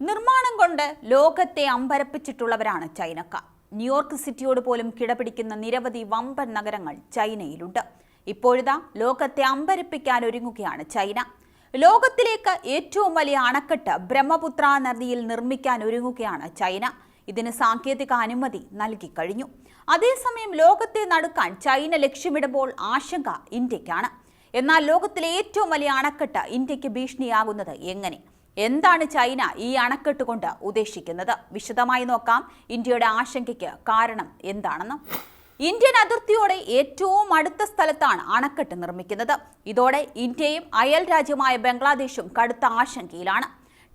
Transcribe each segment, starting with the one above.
നിർമ്മാണം കൊണ്ട് ലോകത്തെ അമ്പരപ്പിച്ചിട്ടുള്ളവരാണ് ചൈനക്കാർ. ന്യൂയോർക്ക് സിറ്റിയോട് പോലും കിടപിടിക്കുന്ന നിരവധി വമ്പൻ നഗരങ്ങൾ ചൈനയിലുണ്ട്. ഇപ്പോഴിതാ ലോകത്തെ അമ്പരപ്പിക്കാൻ ഒരുങ്ങുകയാണ് ചൈന. ലോകത്തിലേക്ക് ഏറ്റവും വലിയ അണക്കെട്ട് ബ്രഹ്മപുത്ര നദിയിൽ നിർമ്മിക്കാൻ ഒരുങ്ങുകയാണ് ചൈന. ഇതിന് സാങ്കേതിക അനുമതി നൽകി കഴിഞ്ഞു. അതേസമയം ലോകത്തെ നടുക്കാൻ ചൈന ലക്ഷ്യമിടുമ്പോൾ ആശങ്ക ഇന്ത്യക്കാണ്. എന്നാൽ ലോകത്തിലെ ഏറ്റവും വലിയ അണക്കെട്ട് ഇന്ത്യയ്ക്ക് ഭീഷണിയാകുന്നത് എങ്ങനെ? എന്താണ് ചൈന ഈ അണക്കെട്ട് കൊണ്ട് ഉദ്ദേശിക്കുന്നത്? വിശദമായി നോക്കാം. ഇന്ത്യയുടെ ആശങ്കയ്ക്ക് കാരണം എന്താണെന്ന്. ഇന്ത്യൻ അതിർത്തിയോടെ ഏറ്റവും അടുത്ത സ്ഥലത്താണ് അണക്കെട്ട് നിർമ്മിക്കുന്നത്. ഇതോടെ ഇന്ത്യയും അയൽ രാജ്യമായ ബംഗ്ലാദേശും കടുത്ത ആശങ്കയിലാണ്.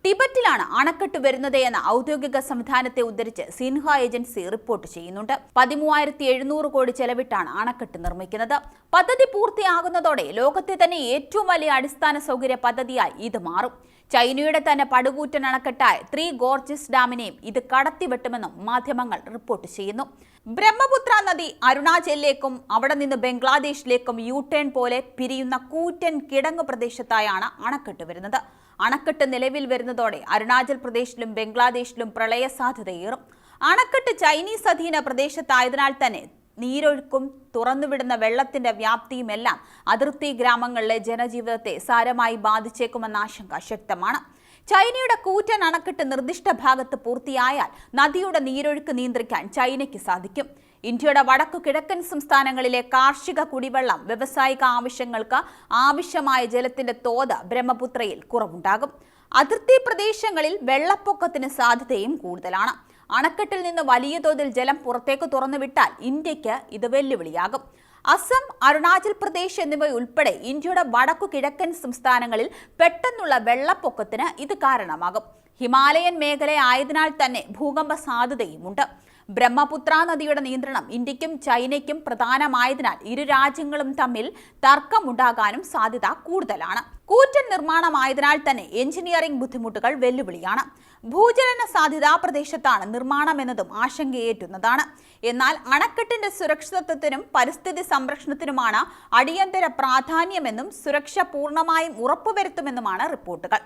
ടിബറ്റിലാണ് അണക്കെട്ട് വരുന്നത് എന്ന ഔദ്യോഗിക സംവിധാനത്തെ ഉദ്ധരിച്ച് സിൻഹ ഏജൻസി റിപ്പോർട്ട് ചെയ്യുന്നുണ്ട്. പതിമൂവായിരത്തി എഴുന്നൂറ് കോടി ചെലവിട്ടാണ് അണക്കെട്ട് നിർമ്മിക്കുന്നത്. പദ്ധതി പൂർത്തിയാകുന്നതോടെ ലോകത്തെ തന്നെ ഏറ്റവും വലിയ അടിസ്ഥാന സൗകര്യ പദ്ധതിയായി ഇത് മാറും. ചൈനയുടെ തന്നെ പടുകൂറ്റൻ അണക്കെട്ടായ ത്രീ ഗോർജിസ് ഡാമിനെയും ഇത് കടത്തിവെട്ടുമെന്നും മാധ്യമങ്ങൾ റിപ്പോർട്ട് ചെയ്യുന്നു. ബ്രഹ്മപുത്ര നദി അരുണാചലിലേക്കും അവിടെ നിന്ന് ബംഗ്ലാദേശിലേക്കും യു ടേൺ പോലെ പിരിയുന്ന കൂറ്റൻ കിടങ്ങ് പ്രദേശത്തായാണ് അണക്കെട്ട് വരുന്നത്. അണക്കെട്ട് നിലവിൽ വരുന്നതോടെ അരുണാചൽ പ്രദേശിലും ബംഗ്ലാദേശിലും പ്രളയ സാധ്യതയേറും അണക്കെട്ട് ചൈനീസ് അധീന പ്രദേശത്തായതിനാൽ തന്നെ നീരൊഴുക്കും തുറന്നുവിടുന്ന വെള്ളത്തിന്റെ വ്യാപ്തിയുമെല്ലാം അതിർത്തി ഗ്രാമങ്ങളിലെ ജനജീവിതത്തെ സാരമായി ബാധിച്ചേക്കുമെന്ന ആശങ്ക ശക്തമാണ്. ചൈനയുടെ കൂറ്റൻ അണക്കെട്ട് നിർദ്ദിഷ്ട ഭാഗത്ത് പൂർത്തിയായാൽ നദിയുടെ നീരൊഴുക്ക് നിയന്ത്രിക്കാൻ ചൈനയ്ക്ക് സാധിക്കും. ഇന്ത്യയുടെ വടക്കു കിഴക്കൻ സംസ്ഥാനങ്ങളിലെ കാർഷിക കുടിവെള്ളം വ്യവസായിക ആവശ്യങ്ങൾക്ക് ആവശ്യമായ ജലത്തിന്റെ തോത് ബ്രഹ്മപുത്രയിൽ കുറവുണ്ടാകും. അതിർത്തി പ്രദേശങ്ങളിൽ വെള്ളപ്പൊക്കത്തിന് സാധ്യതയും കൂടുതലാണ്. അണക്കെട്ടിൽ നിന്ന് വലിയ തോതിൽ ജലം പുറത്തേക്ക് തുറന്നുവിട്ടാൽ ഇന്ത്യയ്ക്ക് ഇത് വെല്ലുവിളിയാകും. അസം അരുണാചൽ പ്രദേശ് എന്നിവയുൾപ്പെടെ ഇന്ത്യയുടെ വടക്കു കിഴക്കൻ സംസ്ഥാനങ്ങളിൽ പെട്ടെന്നുള്ള വെള്ളപ്പൊക്കത്തിന് ഇത് കാരണമാകും. ഹിമാലയൻ മേഖല ആയതിനാൽ തന്നെ ഭൂകമ്പ സാധ്യതയുമുണ്ട്. ബ്രഹ്മപുത്ര നദിയുടെ നിയന്ത്രണം ഇന്ത്യക്കും ചൈനയ്ക്കും പ്രധാനമായതിനാൽ ഇരു രാജ്യങ്ങളും തമ്മിൽ തർക്കമുണ്ടാകാനും സാധ്യത കൂടുതലാണ്. കൂറ്റൻ നിർമ്മാണമായതിനാൽ തന്നെ എഞ്ചിനീയറിംഗ് ബുദ്ധിമുട്ടുകൾ വെല്ലുവിളിയാണ്. ഭൂചലന സാധ്യതാ പ്രദേശത്താണ് നിർമ്മാണം എന്നതും ആശങ്കയേറ്റുന്നതാണ്. എന്നാൽ അണക്കെട്ടിന്റെ സുരക്ഷിതത്വത്തിനും പരിസ്ഥിതി സംരക്ഷണത്തിനുമാണ് അടിയന്തര പ്രാധാന്യമെന്നും സുരക്ഷ പൂർണമായും ഉറപ്പുവരുത്തുമെന്നുമാണ് റിപ്പോർട്ടുകൾ.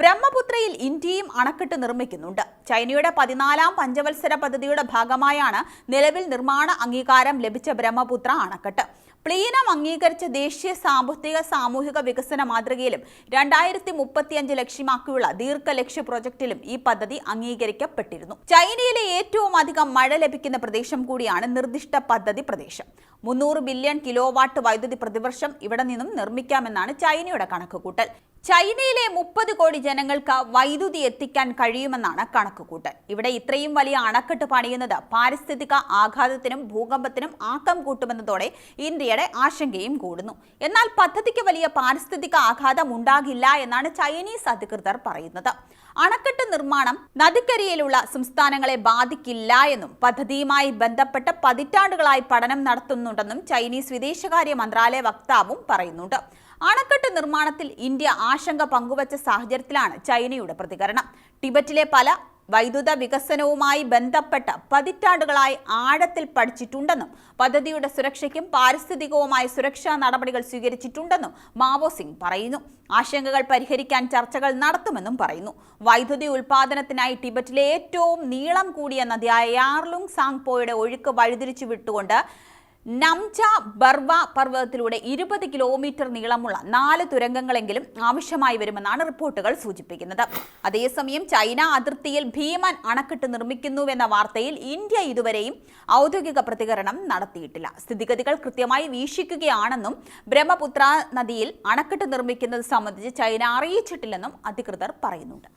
ബ്രഹ്മപുത്രയിൽ ഇന്ത്യയും അണക്കെട്ട് നിർമ്മിക്കുന്നുണ്ട്. ചൈനയുടെ പതിനാലാം പഞ്ചവത്സര പദ്ധതിയുടെ ഭാഗമായാണ് നിലവിൽ നിർമ്മാണ അംഗീകാരം ലഭിച്ച ബ്രഹ്മപുത്ര അണക്കെട്ട്. പ്ലീനം അംഗീകരിച്ച ദേശീയ സാമ്പത്തിക സാമൂഹിക വികസന മാതൃകയിലും രണ്ടായിരത്തി മുപ്പത്തിയഞ്ച് ലക്ഷ്യമാക്കിയുള്ള ദീർഘലക്ഷ്യ പ്രൊജക്ടിലും ഈ പദ്ധതി അംഗീകരിക്കപ്പെട്ടിരുന്നു. ചൈനയിലെ ഏറ്റവും അധികം മഴ ലഭിക്കുന്ന പ്രദേശം കൂടിയാണ് നിർദ്ദിഷ്ട പദ്ധതി പ്രദേശം. മുന്നൂറ് ബില്യൺ കിലോവാട്ട് വൈദ്യുതി പ്രതിവർഷം ഇവിടെ നിന്നും നിർമ്മിക്കാമെന്നാണ് ചൈനയുടെ കണക്കുകൂട്ടൽ. ചൈനയിലെ മുപ്പത് കോടി ജനങ്ങൾക്ക് വൈദ്യുതി എത്തിക്കാൻ കഴിയുമെന്നാണ് കണക്കുകൂട്ടൽ. ഇവിടെ ഇത്രയും വലിയ അണക്കെട്ട് പണിയുന്നത് പാരിസ്ഥിതിക ആഘാതത്തിനും ഭൂകമ്പത്തിനും ആക്കം കൂട്ടുമെന്നതോടെ ഇന്ത്യയുടെ ആശങ്കയും കൂടുന്നു. എന്നാൽ പദ്ധതിക്ക് വലിയ പാരിസ്ഥിതിക ആഘാതം ഉണ്ടാകില്ല എന്നാണ് ചൈനീസ് അധികൃതർ പറയുന്നത്. അണക്കെട്ട് നിർമ്മാണം നദിക്കരിയിലുള്ള സംസ്ഥാനങ്ങളെ ബാധിക്കില്ല എന്നും പദ്ധതിയുമായി ബന്ധപ്പെട്ട് പതിറ്റാണ്ടുകളായി പഠനം നടത്തുന്നുണ്ടെന്നും ചൈനീസ് വിദേശകാര്യ മന്ത്രാലയ വക്താവും പറയുന്നുണ്ട്. അണക്കെട്ട് നിർമ്മാണത്തിൽ ഇന്ത്യ ആശങ്ക പങ്കുവച്ച സാഹചര്യത്തിലാണ് ചൈനയുടെ പ്രതികരണം. ടിബറ്റിലെ പല വൈദ്യുത വികസനവുമായി ബന്ധപ്പെട്ട പതിറ്റാണ്ടുകളായി ആഴത്തിൽ പഠിച്ചിട്ടുണ്ടെന്നും പദ്ധതിയുടെ സുരക്ഷയ്ക്കും പാരിസ്ഥിതികവുമായ സുരക്ഷാ നടപടികൾ സ്വീകരിച്ചിട്ടുണ്ടെന്നും മാവോ സിംഗ് പറയുന്നു. ആശങ്കകൾ പരിഹരിക്കാൻ ചർച്ചകൾ നടത്തുമെന്നും പറയുന്നു. വൈദ്യുതി ഉൽപാദനത്തിനായി ടിബറ്റിലെ ഏറ്റവും നീളം കൂടിയ നദിയായ യാർലുങ് സാങ്പോയുടെ ഒഴുക്ക് വഴിതിരിച്ചു വിട്ടുകൊണ്ട് നംച ബർവ പർവതത്തിലൂടെ ഇരുപത് കിലോമീറ്റർ നീളമുള്ള നാല് തുരങ്കങ്ങളെങ്കിലും ആവശ്യമായി വരുമെന്നാണ് റിപ്പോർട്ടുകൾ സൂചിപ്പിക്കുന്നത്. അതേസമയം ചൈന അതിർത്തിയിൽ ഭീമൻ അണക്കെട്ട് നിർമ്മിക്കുന്നുവെന്ന വാർത്തയിൽ ഇന്ത്യ ഇതുവരെയും ഔദ്യോഗിക പ്രതികരണം നടത്തിയിട്ടില്ല. സ്ഥിതിഗതികൾ കൃത്യമായി വീക്ഷിക്കുകയാണെന്നും ബ്രഹ്മപുത്ര നദിയിൽ അണക്കെട്ട് നിർമ്മിക്കുന്നത് സംബന്ധിച്ച് ചൈന അറിയിച്ചിട്ടില്ലെന്നും അധികൃതർ പറയുന്നുണ്ട്.